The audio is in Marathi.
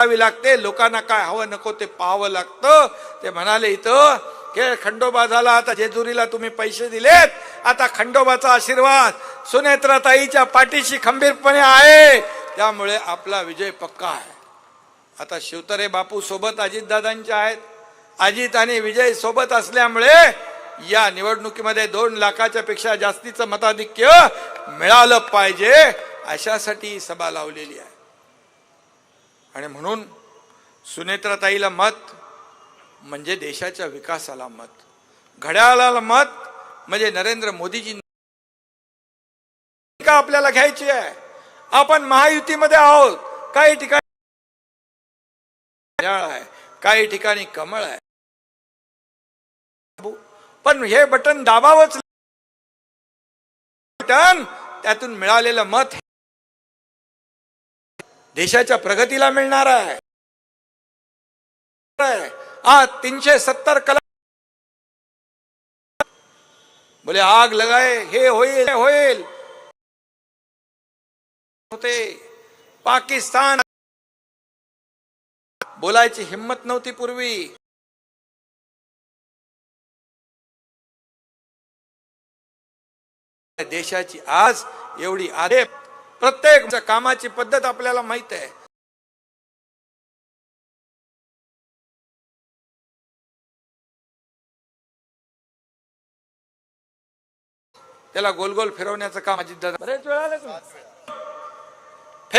करावी लागते. लोकांना काय हवं नको ते पाहावं लागतं. ते म्हणाले इथं खेळ खंडोबा झाला. आता जेजुरीला तुम्ही पैसे दिलेत. आता खंडोबाचा आशीर्वाद सुनेत्राताईच्या पाठीशी खंबीरपणे आहे. त्यामुळे आपला विजय पक्का आहे. आता शिवतरे बापू सोबत अजितदादांच्या आहेत. अजित आणि विजय सोबत असल्यामुळे या निवडणुकीमध्ये दोन लाखाच्या पेक्षा जास्तीचं मताधिक्य मिळालं पाहिजे. अशासाठी ही सभा लावलेली आहे. आणि म्हणून सुनेत्राताईला मत म्हणजे देशाच्या विकासाला मत. घड्याळाला मत म्हणजे नरेंद्र मोदीजी का आपल्याला घ्यायची आहे. आपण महायुतीमध्ये आहोत. काही ठिकाणी घड्याळ आहे. काही ठिकाणी कमळ आहे. पण हे बटन दाबावंच बटन त्यातून मिळालेलं मत देशाच्या प्रगतीला मिळणार आहे. आज तीनशे सत्तर कला बोले आग लगाय हे होईल हे होईल. होते. पाकिस्तान बोलायची हिंमत नव्हती पूर्वी. देशाची आज एवढी आरेप प्रत्येक कामाची पद्धत आपल्याला माहीत आहे. त्याला गोल गोल फिरवण्याचं काम अजित दादा बरेच वेळा